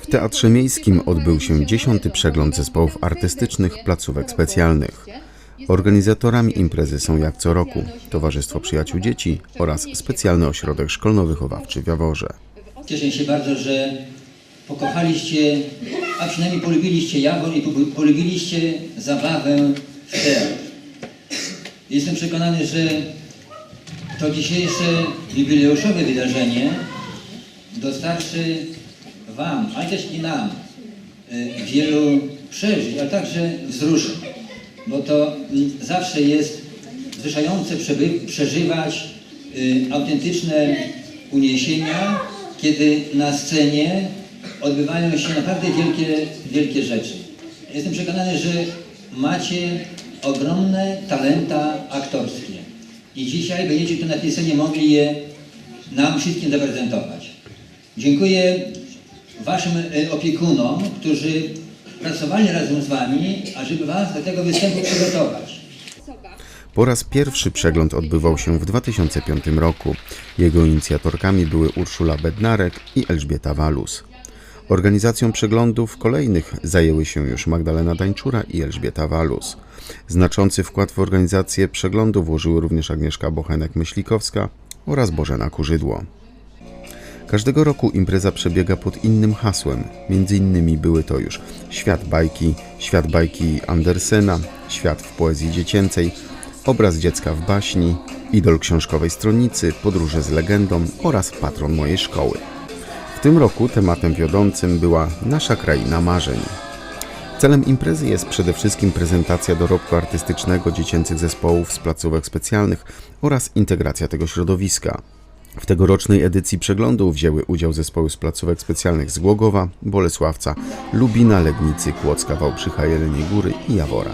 W Teatrze Miejskim odbył się dziesiąty przegląd zespołów artystycznych placówek specjalnych. Organizatorami imprezy są jak co roku Towarzystwo Przyjaciół Dzieci oraz Specjalny Ośrodek Szkolno-Wychowawczy w Jaworze. Cieszę się bardzo, że pokochaliście, a przynajmniej polubiliście Jawor i po- polubiliście zabawę w teatr. Jestem przekonany, że to dzisiejsze jubileuszowe wydarzenie dostarczy Wam, ale też i nam y, wielu przeżyć, ale także wzruszeń, bo to mm, zawsze jest wzruszające przeżywać y, autentyczne uniesienia, kiedy na scenie odbywają się naprawdę wielkie, wielkie rzeczy. Jestem przekonany, że macie ogromne talenta aktorskie i dzisiaj będziecie tu na tej scenie mogli je nam wszystkim zaprezentować. Dziękuję Waszym e, opiekunom, którzy pracowali razem z Wami, ażeby Was do tego występu przygotować. Po raz pierwszy przegląd odbywał się w 2005 roku. Jego inicjatorkami były Urszula Bednarek i Elżbieta Walus. Organizacją przeglądów kolejnych zajęły się już Magdalena Dańczura i Elżbieta Walus. Znaczący wkład w organizację przeglądu włożyły również Agnieszka Bochenek-Myślikowska oraz Bożena Kurzydło. Każdego roku impreza przebiega pod innym hasłem. Między innymi były to już Świat bajki, Świat bajki Andersena, Świat w poezji dziecięcej, Obraz dziecka w baśni, Idol książkowej stronnicy, Podróże z legendą oraz Patron mojej szkoły. W tym roku tematem wiodącym była Nasza kraina marzeń. Celem imprezy jest przede wszystkim prezentacja dorobku artystycznego dziecięcych zespołów z placówek specjalnych oraz integracja tego środowiska. W tegorocznej edycji przeglądu wzięły udział zespoły z placówek specjalnych z Głogowa, Bolesławca, Lubina, Legnicy, Kłodzka, Wałbrzycha, Jeleniej Góry i Jawora.